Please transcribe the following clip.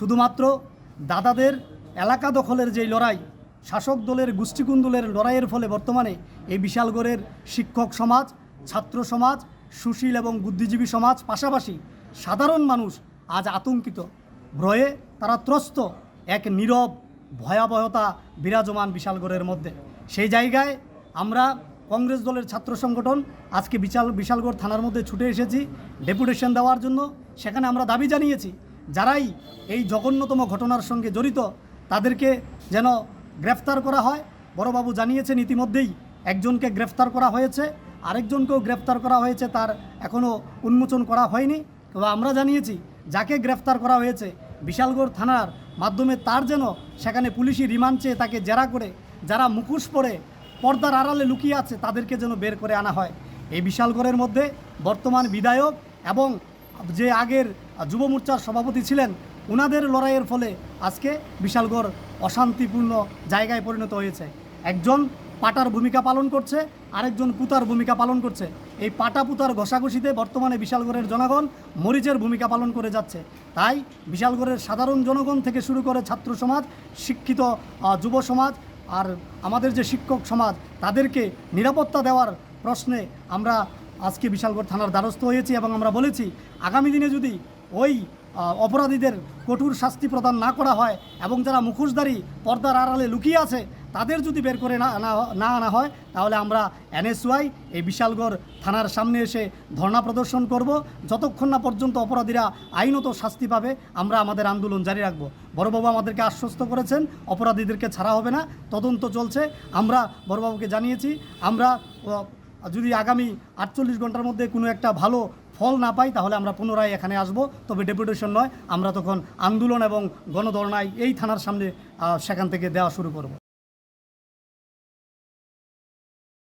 শুধুমাত্র দাদাদের এলাকা দখলের যেই লড়াই, শাসক দলের গোষ্ঠীকুন্দলের লড়াইয়ের ফলে বর্তমানে এই বিশালগড়ের শিক্ষক সমাজ, ছাত্র সমাজ, সুশীল এবং বুদ্ধিজীবী সমাজ পাশাপাশি সাধারণ মানুষ আজ আতঙ্কিত। ভয়ে তারা ত্রস্ত এক নীরব, ভয়াবহতা বিরাজমান বিশালগড়ের মধ্যে। সেই জায়গায় আমরা কংগ্রেস দলের ছাত্র সংগঠন আজকে বিশাল বিশালগড় থানার মধ্যে ছুটে এসেছি, ডেপুটেশন দেওয়ার জন্য। সেখানে আমরা দাবি জানিয়েছি যারাই এই জঘন্যতম ঘটনার সঙ্গে জড়িত, তাদেরকে যেন গ্রেফতার করা হয়। বড়বাবু জানিয়েছেন ইতিমধ্যেই একজনকে গ্রেফতার করা হয়েছে, আরেকজনকেও গ্রেফতার করা হয়েছে, তার এখনও উন্মোচন করা হয়নি। তবে আমরা জানিয়েছি, যাকে গ্রেফতার করা হয়েছে, বিশালগড় থানার মাধ্যমে তার যেন সেখানে পুলিশি রিমান্ড চেয়ে তাকে জেরা করে, যারা মুখোশ পরে পর্দার আড়ালে লুকিয়ে আছে, তাদেরকে যেন বের করে আনা হয়। এই বিশালগড়ের মধ্যে বর্তমান বিধায়ক এবং যে আগের যুব মোর্চার সভাপতি ছিলেন ওনাদের লড়াইয়ের ফলে আজকে বিশালগড় অশান্তিপূর্ণ জায়গায় পরিণত হয়েছে। একজন পাটার ভূমিকা পালন করছে, আরেকজন পুতার ভূমিকা পালন করছে। এই পাটা পুতার ঘষাঘষিতে বর্তমানে বিশালগড়ের জনগণ মরিচের ভূমিকা পালন করে যাচ্ছে। তাই বিশালগড়ের সাধারণ জনগণ থেকে শুরু করে ছাত্র সমাজ, শিক্ষিত যুব সমাজ আর আমাদের যে শিক্ষক সমাজ, তাদেরকে নিরাপত্তা দেওয়ার প্রশ্নে আমরা আজকে বিশালগড় থানার দ্বারস্থ হয়েছি এবং আমরা বলেছি, আগামী দিনে যদি ওই অপরাধীদের কঠোর শাস্তি প্রদান না করা হয় এবং যারা মুখোশধারী পর্দার আড়ালে লুকিয়ে আছে, তাদের যদি বের করে না আনা না আনা হয়, তাহলে আমরা এনএসওয়াই, এই বিশালগড় থানার সামনে এসে ধর্ণা প্রদর্শন করব। যতক্ষণ না পর্যন্ত অপরাধীরা আইনত শাস্তি পাবে, আমরা আমাদের আন্দোলন জারি রাখব। বড়বাবু আমাদেরকে আশ্বস্ত করেছেন, অপরাধীদেরকে ছাড়া হবে না, তদন্ত চলছে। আমরা বড়বাবুকে জানিয়েছি, আমরা যদি আগামী আটচল্লিশ ঘণ্টার মধ্যে কোনো একটা ভালো ফল না পাই, তাহলে আমরা পুনরায় এখানে আসব। তবে ডেপুটেশন নয়, আমরা তখন আন্দোলন এবং গণধর্ণায় এই থানার সামনে সেখান থেকে দেওয়া শুরু করব।